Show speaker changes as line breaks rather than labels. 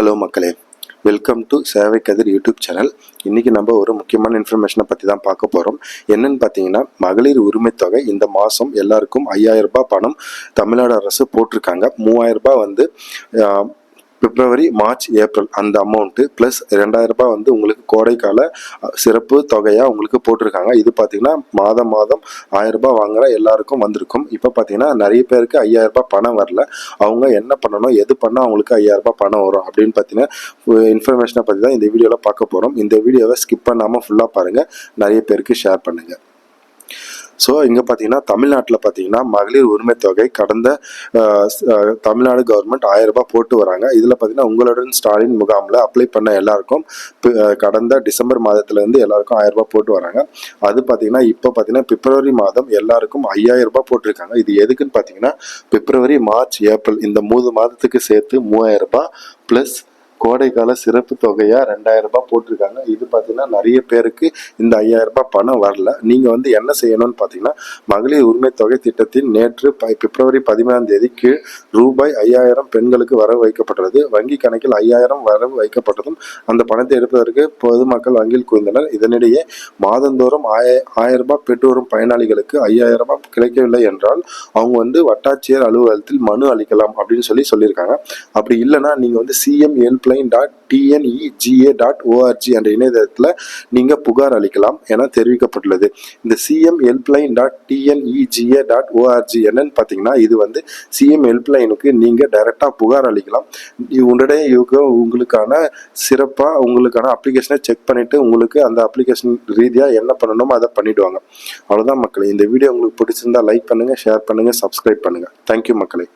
Hello மக்களே welcome to சேவை கதிர் YouTube channel. இன்றைக்கி நம்ம ஒரு முக்கியமான இன்ஃபர்மேஷனை பற்றி தான் பார்க்க போகிறோம் என்னன்னு பார்த்தீங்கன்னா மகளிர் உரிமை தொகை இந்த மாதம் எல்லாருக்கும் ஐயாயிரம் ரூபாய் பணம் தமிழ்நாடு அரசு போட்டிருக்காங்க. மூவாயிரம் ரூபாய் வந்து பிப்ரவரி மார்ச் ஏப்ரல் அந்த அமௌண்ட்டு ப்ளஸ் ரெண்டாயிரம் ரூபாய் வந்து உங்களுக்கு கோடைக்கால சிறப்பு தொகையாக உங்களுக்கு போட்டிருக்காங்க. இது பார்த்தீங்கன்னா மாதம் மாதம் ஆயிரம் ரூபாய் வாங்குற எல்லாருக்கும் வந்திருக்கும். இப்போ பார்த்தீங்கன்னா நிறைய பேருக்கு ஐயாயிரம் ரூபாய் பணம் வரல. அவங்க என்ன பண்ணணும் எது பண்ணால் அவங்களுக்கு ஐயாயிரம் ரூபாய் பணம் வரும் அப்படின்னு பார்த்தீங்கன்னா இன்ஃபர்மேஷனை பற்றி தான் இந்த வீடியோவில் பார்க்க போகிறோம் இந்த வீடியோவை ஸ்கிப் பண்ணாமல் ஃபுல்லாக பாருங்கள் நிறைய பேருக்கு ஷேர் பண்ணுங்கள் ஸோ இங்கே பார்த்தீங்கன்னா தமிழ்நாட்டில் பார்த்தீங்கன்னா மகளிர் உரிமை தொகை கடந்த தமிழ்நாடு கவர்மெண்ட் ஆயிரம் ரூபாய் போட்டு வராங்க. இதில் பார்த்தீங்கன்னா உங்களுடன் ஸ்டாலின் முகாமில் அப்ளை பண்ண எல்லாருக்கும் கடந்த டிசம்பர் மாதத்துலேருந்து எல்லாருக்கும் ஆயிரம் ரூபாய் போட்டு வராங்க. அது பார்த்தீங்கன்னா இப்போ பார்த்தீங்கன்னா பிப்ரவரி மாதம் எல்லாருக்கும் ஐயாயிரம் ரூபாய் போட்டிருக்காங்க. இது எதுக்குன்னு பார்த்தீங்கன்னா பிப்ரவரி மார்ச் ஏப்ரல் இந்த மூணு மாதத்துக்கு சேர்த்து மூவாயிரம் ரூபாய் ப்ளஸ் கோடைக்கால சிறப்பு தொகையாக ரெண்டாயிரம் ரூபாய் போட்டிருக்காங்க. இது பார்த்தீங்கன்னா நிறைய பேருக்கு இந்த ஐயாயிரம் ரூபாய் பணம் வரல. நீங்கள் வந்து என்ன செய்யணும்னு பார்த்தீங்கன்னா மகளிர் உரிமை தொகை திட்டத்தின் நேற்று பிப்ரவரி பதிமூணாம் தேதி கீழ் ரூபாய் ஐயாயிரம் பெண்களுக்கு வரவு வைக்கப்பட்டுள்ளது. வங்கி கணக்கில் ஐயாயிரம் வரவு வைக்கப்பட்டதும் அந்த பணத்தை எடுப்பதற்கு பொதுமக்கள் வங்கியில் குவிந்தனர். இதனிடையே மாதந்தோறும் ஆய ஆயிரம் ரூபாய் பெற்று வரும் பயனாளிகளுக்கு ஐயாயிரம் ரூபாய் கிடைக்கவில்லை என்றால் அவங்க வந்து வட்டாட்சியர் அலுவலகத்தில் மனு அளிக்கலாம் அப்படின்னு சொல்லி சொல்லியிருக்காங்க. அப்படி இல்லைன்னா நீங்கள் வந்து CM helpline dot TNEGA dot ORG என்ற இணையதளத்தில் நீங்கள் புகார் அளிக்கலாம் என தெரிவிக்கப்பட்டுள்ளது. இந்த CM helpline dot TNEGA dot ORG என்னன்னு பார்த்தீங்கன்னா இது வந்து சிஎம் ஹெல்ப்லைனுக்கு நீங்கள் டைரெக்டாக புகார் அளிக்கலாம். இது உடனே உங்களுக்கான சிறப்பாக உங்களுக்கான அப்ளிகேஷனை செக் பண்ணிவிட்டு உங்களுக்கு அந்த அப்ளிகேஷன் ரீதியாக என்ன பண்ணணுமோ அதை பண்ணிவிடுவாங்க அவ்வளோதான் மக்களே. இந்த வீடியோ உங்களுக்கு பிடிச்சிருந்தா லைக் பண்ணுங்கள் ஷேர் பண்ணுங்கள் சப்ஸ்கிரைப் பண்ணுங்கள் தேங்க்யூ மக்களே.